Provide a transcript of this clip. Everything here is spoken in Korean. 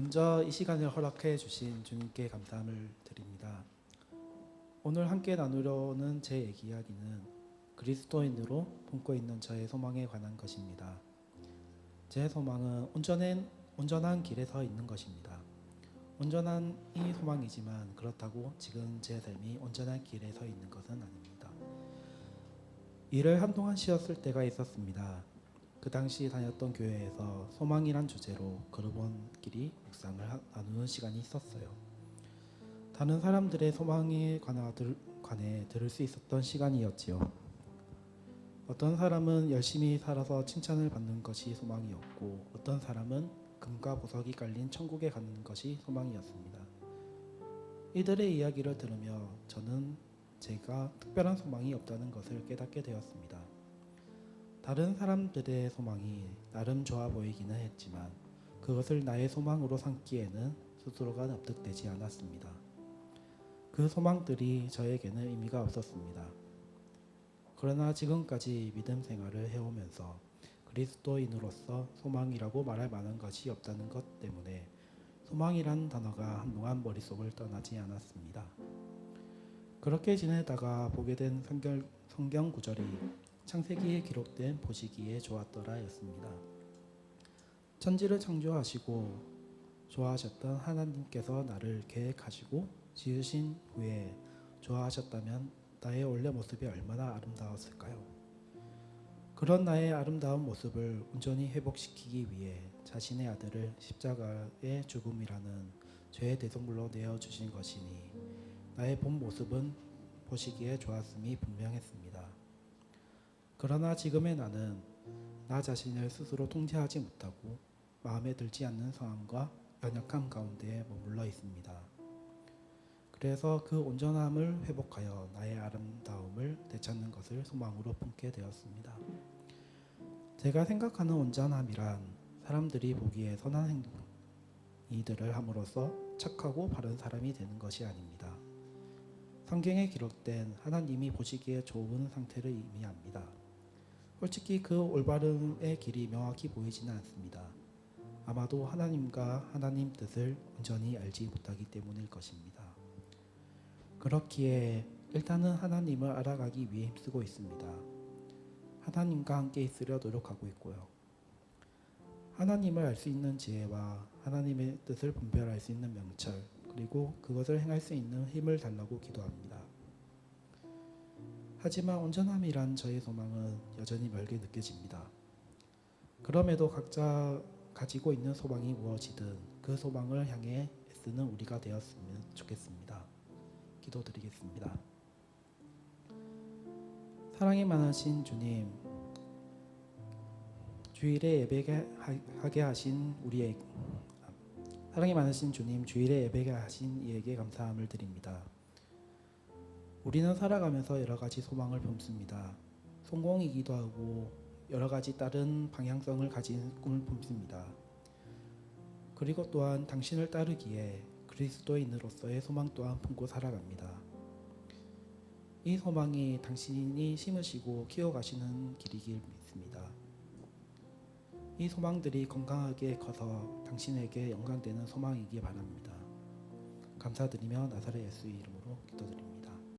먼저 이 시간을 허락해 주신 주님께 감사함을 드립니다. 오늘 함께 나누려는 제 얘기 이야기는 그리스도인으로 품고 있는 저의 소망에 관한 것입니다. 제 소망은 온전한 온전한 길에 서 있는 것입니다. 온전한 이 소망이지만 그렇다고 지금 제 삶이 온전한 길에 서 있는 것은 아닙니다. 일을 한동안 쉬었을 때가 있었습니다. 그 당시 다녔던 교회에서 소망이란 주제로 걸어본끼리 묵상을 하- 나누는 시간이 있었어요. 다른 사람들의 소망에 관해 들을 수 있었던 시간이었지요. 어떤 사람은 열심히 살아서 칭찬을 받는 것이 소망이었고 어떤 사람은 금과 보석이 깔린 천국에 가는 것이 소망이었습니다. 이들의 이야기를 들으며 저는 제가 특별한 소망이 없다는 것을 깨닫게 되었습니다. 다른 사람들의 소망이 나름 좋아 보이기는 했지만 그것을 나의 소망으로 삼기에는 스스로가 납득되지 않았습니다. 그 소망들이 저에게는 의미가 없었습니다. 그러나 지금까지 믿음 생활을 해오면서 그리스도인으로서 소망이라고 말할 만한 것이 없다는 것 때문에 소망이란 단어가 한동안 머릿속을 떠나지 않았습니다. 그렇게 지내다가 보게 된 성경, 성경 구절이 창세기에 기록된 보시기에 좋았더라였습니다. 천지를 창조하시고 좋아하셨던 하나님께서 나를 계획하시고 지으신 후에 좋아하셨다면 나의 원래 모습이 얼마나 아름다웠을까요? 그런 나의 아름다운 모습을 온전히 회복시키기 위해 자신의 아들을 십자가의 죽음이라는 죄의 대성물로 내어 주신 것이니 나의 본 모습은 보시기에 좋았음이 분명했습니다. 그러나 지금의 나는 나 자신을 스스로 통제하지 못하고 마음에 들지 않는 상황과 연약함 가운데 머물러 있습니다. 그래서 그 온전함을 회복하여 나의 아름다움을 되찾는 것을 소망으로 품게 되었습니다. 제가 생각하는 온전함이란 사람들이 보기에 선한 행위들을 함으로써 착하고 바른 사람이 되는 것이 아닙니다. 성경에 기록된 하나님이 보시기에 좋은 상태를 의미합니다. 솔직히 그 올바름의 길이 명확히 보이지는 않습니다. 아마도 하나님과 하나님 뜻을 온전히 알지 못하기 때문일 것입니다. 그렇기에 일단은 하나님을 알아가기 위해 힘쓰고 있습니다. 하나님과 함께 있으려 노력하고 있고요. 하나님을 알 수 있는 지혜와 하나님의 뜻을 분별할 수 있는 명철, 그리고 그것을 행할 수 있는 힘을 달라고 기도합니다. 하지만 온전함이란 저의 소망은 여전히 멀게 느껴집니다. 그럼에도 각자 가지고 있는 소망이 무엇이든 그 소망을 향해 애쓰는 우리가 되었으면 좋겠습니다. 기도드리겠습니다. 사랑이 많으신 주님, 주일에 예배하게 하신 우리의 사랑이 많으신 주님, 주일에 예배하게 하신 이에게 감사함을 드립니다. 우리는 살아가면서 여러 가지 소망을 품습니다. 성공이기도 하고 여러 가지 다른 방향성을 가진 꿈을 품습니다. 그리고 또한 당신을 따르기에 그리스도인으로서의 소망 또한 품고 살아갑니다. 이 소망이 당신이 심으시고 키워가시는 길이길 믿습니다. 이 소망들이 건강하게 커서 당신에게 영광되는 소망이기 바랍니다. 감사드리며 나사렛 예수의 이름으로 기도드립니다.